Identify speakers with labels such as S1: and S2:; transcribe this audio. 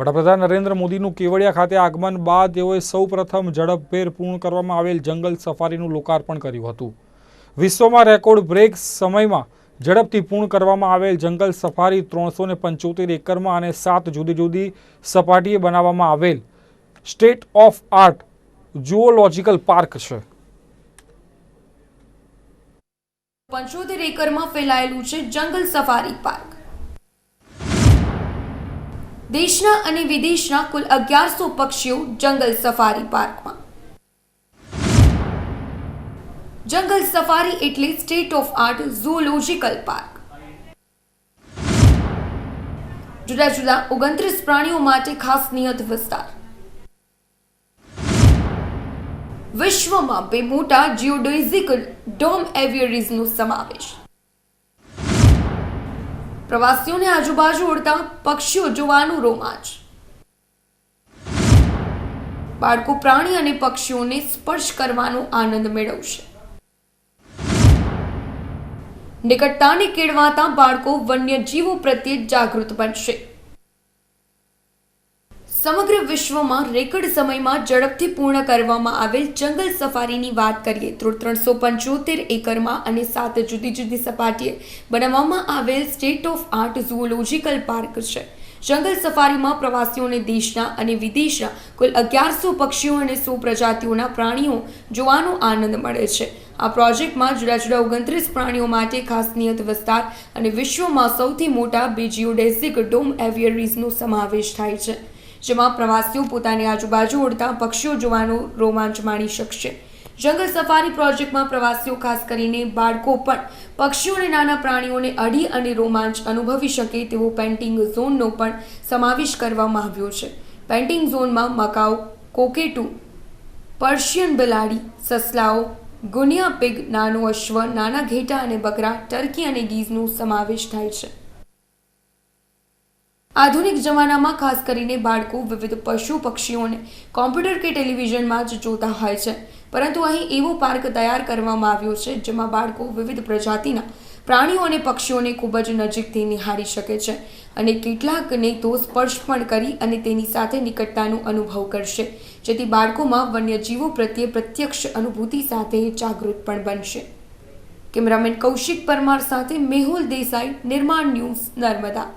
S1: વડાપ્રધાન નરેન્દ્ર મોદીનું કેવડિયા ખાતે આગમન બાદ તેઓએ સૌપ્રથમ ઝડપભેર પૂર્ણ કરવામાં આવેલ જંગલ સફારીનું લોકાર્પણ કર્યું હતું. વિશ્વમાં રેકોર્ડ બ્રેક સમયમાં ઝડપથી પૂર્ણ કરવામાં આવેલ જંગલ સફારી ત્રણસો ને પંચોતેર એકરમાં અને સાત જુદી જુદી સપાટીએ બનાવવામાં આવેલ state of art zoological park છે.
S2: પંચોતેર એકરમાં ફેલાયેલું છે જંગલ સફારી પાર્ક. દેશના અને વિદેશના કુલ અગિયારસો પક્ષીઓ જંગલ સફારી પાર્કમાં. જંગલ સફારી એટલે state of art zoological park. જુદા જુદા ઓગણત્રીસ પ્રાણીઓ માટે ખાસ નિયત વિસ્તાર. વિશ્વમાં બે મોટા જીઓડોઇઝિક ડોમ એવિયરીઝનો સમાવેશ. પ્રવાસીઓને આજુબાજુ ઉડતા પક્ષીઓ જોવાનું રોમાંચ. બાળકો, પ્રાણી અને પક્ષીઓને સ્પર્શ કરવાનો આનંદ મેળવશે. નિકટતાને કેળવાતા બાળકો, વન્યજીવો પ્રત્યે જાગૃત બનશે. સમગ્ર વિશ્વમાં રેકર્ડ સમયમાં ઝડપથી પૂર્ણ કરવામાં આવેલ જંગલ સફારીની વાત કરીએ તો ત્રણસો પંચોતેર એકરમાં અને સાત જુદી જુદી સપાટીએ બનાવવામાં આવેલ state of art zoological park છે. જંગલ સફારીમાં પ્રવાસીઓને દેશના અને વિદેશના કુલ અગિયારસો પક્ષીઓ અને સો પ્રજાતિઓના પ્રાણીઓ જોવાનો આનંદ મળે છે. આ પ્રોજેક્ટમાં જુદા જુદા ઓગણત્રીસ પ્રાણીઓ માટે ખાસ નિયત વિસ્તાર અને વિશ્વમાં સૌથી મોટા બે જીઓડેસિક ડોમ એવિયરીઝનો સમાવેશ થાય છે. જેમાં પ્રવાસીઓ પોતાની આજુબાજુ ઉડતા પક્ષીઓ જોવાનો રોમાંચ માણી શકશે. જંગલ સફારી પ્રોજેક્ટમાં પ્રવાસીઓ ખાસ કરીને બાળકો પણ પક્ષીઓ અને નાના પ્રાણીઓને અડી અને રોમાંચ અનુભવી શકે તેવો પેન્ટિંગ ઝોનનો પણ સમાવેશ કરવામાં આવ્યો છે. પેન્ટિંગ ઝોનમાં મકાઉ, કોકેટુ, પર્શિયન બિલાડી, સસલાઓ, ગુનિયા પિગ, નાનો અશ્વ, નાના ઘેટા અને બકરા, ટર્કી અને ગીઝનો સમાવેશ થાય છે. આધુનિક જમાનામાં ખાસ કરીને બાળકો, વિવિધ પશુ પક્ષીઓને કોમ્પ્યુટર કે ટેલિવિઝનમાં જ જોતા હોય છે. પરંતુ અહીં એવો પાર્ક તૈયાર કરવામાં આવ્યો છે, જેમાં બાળકો વિવિધ પ્રજાતિના પ્રાણીઓ અને પક્ષીઓને ખૂબ જ નજીકથી નિહાળી શકે છે અને કેટલાકને તો સ્પર્શ પણ કરી અને તેની સાથે નિકટતાનો અનુભવ કરશે, જેથી બાળકોમાં વન્યજીવો પ્રત્યે પ્રત્યક્ષ અનુભૂતિ સાથે જાગૃત પણ બનશે. કેમેરામેન કૌશિક પરમાર સાથે મેહુલ દેસાઈ, નિર્માણ ન્યૂઝ નર્મદા.